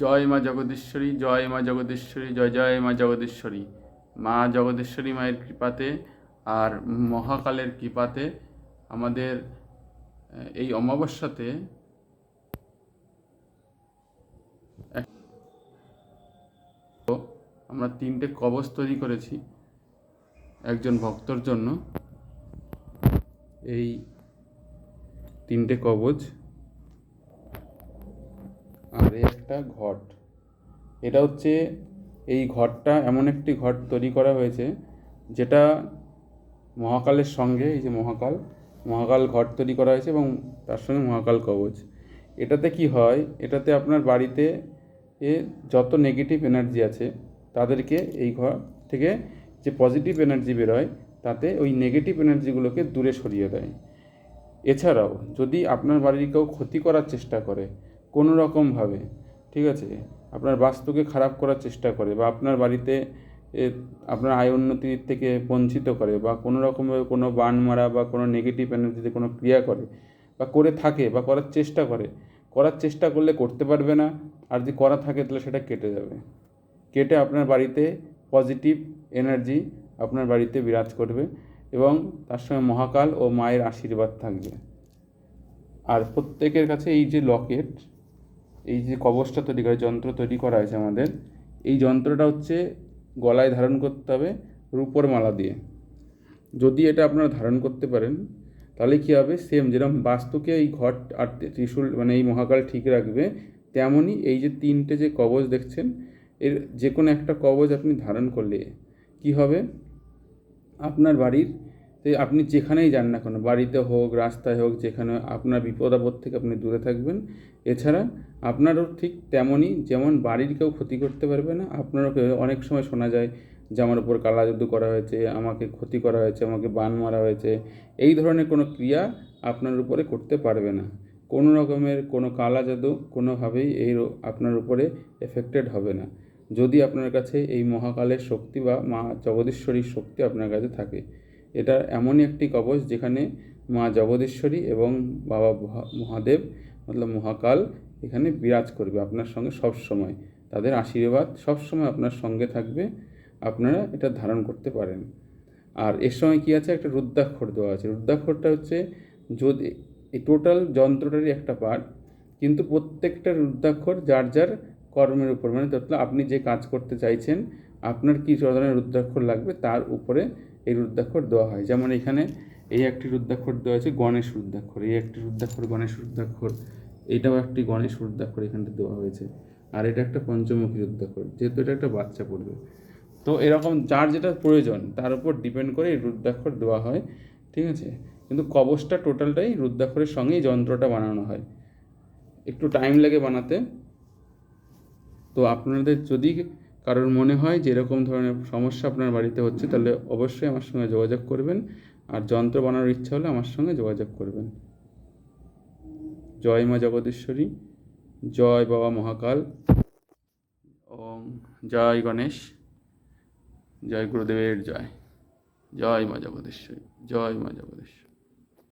জয় মা জগদীশ্বরী, জয় মা জগদীশ্বরী, জয় জয় মা জগদীশ্বরী। মা জগদীশ্বরী মায়ের কৃপাতে আর মহাকালের কৃপাতে আমাদের এই অমাবস্যাতে আমরা তিনটে কবচ তৈরি করেছি একজন ভক্তর জন্য। এই তিনটে কবচ এই একটা ঘট। এটা হচ্ছে এই ঘরটা এমন একটি ঘট তৈরি করা হয়েছে, যেটা মহাকালের সঙ্গে, এই যে মহাকাল মহাকাল ঘট তৈরি করা হয়েছে এবং তার সঙ্গে মহাকাল কবচ। এটাতে কি হয়? এটাতে আপনার বাড়িতে এ যত নেগেটিভ এনার্জি আছে, তাদেরকে এই ঘর থেকে যে পজিটিভ এনার্জি বেরোয়, তাতে ওই নেগেটিভ এনার্জিগুলোকে দূরে সরিয়ে দেয়। এছাড়াও যদি আপনার বাড়ির কেউ ক্ষতি করার চেষ্টা করে কোনো রকমভাবে ঠিক আছে? আপনার বাস্তুকে খারাপ করার চেষ্টা করে বা আপনার বাড়িতে আপনার আয় উন্নতির থেকে বঞ্চিত করে বা কোনো রকমভাবে কোনো বান মারা বা কোনো নেগেটিভ এনার্জিতে কোনো ক্রিয়া করে বা করে থাকে বা করার চেষ্টা করে, করার চেষ্টা করলে করতে পারবে না আর যদি করা থাকে তাহলে সেটা কেটে যাবে। কেটে আপনার বাড়িতে পজিটিভ এনার্জি আপনার বাড়িতে বিরাজ করবে এবং তার সঙ্গে মহাকাল ও মায়ের আশীর্বাদ থাকবে। আর প্রত্যেকের কাছে এই যে লকেট এই যে কবচটা তৈরি করা, যন্ত্র তৈরি করা হয়েছে আমাদের, এই যন্ত্রটা হচ্ছে গলায় ধারণ করতে হবে রূপোর মালা দিয়ে। যদি এটা আপনারা ধারণ করতে পারেন, তাহলে কী হবে? সেম যেরকম বাস্তুকে এই ঘট আর ত্রিশূল মানে এই মহাকাল ঠিক রাখবে, তেমনই এই যে তিনটে যে কবচ দেখছেন, এর যে কোনো একটা কবচ আপনি ধারণ করলে কি হবে? আপনার বাড়ির তে আপনি যেখানেই যান না কেন, বাড়িতে হোক, রাস্তায় হোক, যেখানে আপনার বিপদ আপদ থেকে আপনি দূরে থাকবেন। এছাড়া আপনারও ঠিক তেমনই যেমন বাড়ির কেউ ক্ষতি করতে পারবে না, আপনারও অনেক সময় শোনা যায় যে আমার উপর কালা জাদু করা হয়েছে, আমাকে ক্ষতি করা হয়েছে, আমাকে বান মারা হয়েছে। এই ধরনের কোনো ক্রিয়া আপনার উপরে করতে পারবে না। কোনো রকমের কোনো কালা জাদু কোনোভাবেই এই আপনার উপরে এফেক্টেড হবে না। যদি আপনার কাছে এই মহাকালের শক্তি বা মা জগদীশ্বরীর শক্তি আপনার কাছে থাকে এটা এমনই একটি কবচ যেখানে মা জগদীশ্বরী এবং বাবা মহাদেব, মতলব মহাকাল এখানে বিরাজ করবে আপনার সঙ্গে সব সময়। তাদের আশীর্বাদ সব সময় আপনার সঙ্গে থাকবে, আপনারা এটা ধারণ করতে পারেন। আর এর সময় কী আছে? একটা রুদ্রাক্ষর দেওয়া আছে। রুদ্রাক্ষরটা হচ্ছে যদি টোটাল যন্ত্রটারই একটা পার্ট। কিন্তু প্রত্যেকটা রুদ্রাক্ষর যার যার কর্মের উপর মানে আপনি যে কাজ করতে চাইছেন, আপনার কী ধরনের রুদ্রাক্ষর লাগবে তার উপরে এই রুদ্রাক্ষর দেওয়া হয়। যেমন এখানে এই একটি রুদ্রাক্ষর দেওয়া আছে, গণেশ রুদ্রাক্ষর। এই একটি রুদ্রাক্ষর, গণেশ রুদ্রাক্ষর, এটাও একটি গণেশ রুদ্রাক্ষর এখানটা দেওয়া হয়েছে। আর এটা একটা পঞ্চমুখী রুদ্রাক্ষর, যেহেতু এটা একটা বাচ্চা পড়বে। তো এরকম যার যেটা প্রয়োজন, তার উপর ডিপেন্ড করে এই রুদ্রাক্ষর দেওয়া হয়, ঠিক আছে? কিন্তু কবচটা টোটালটাই রুদ্রাক্ষরের সঙ্গেই যন্ত্রটা বানানো হয়। একটু টাইম লাগে বানাতে। তো আপনাদের যদি কারোর মনে হয় যে এরকম ধরনের সমস্যা আপনার বাড়িতে হচ্ছে, তাহলে অবশ্যই আমার সঙ্গে যোগাযোগ করবেন। আর যন্ত্র বানানোর ইচ্ছা হলে আমার সঙ্গে যোগাযোগ করবেন। জয় মা জগদীশ্বরী, জয় বাবা মহাকাল। ওম, জয় গণেশ, জয় গুরুদেবের জয়। জয় মা জগদীশ্বরী, জয় মা জগদীশ্বরী।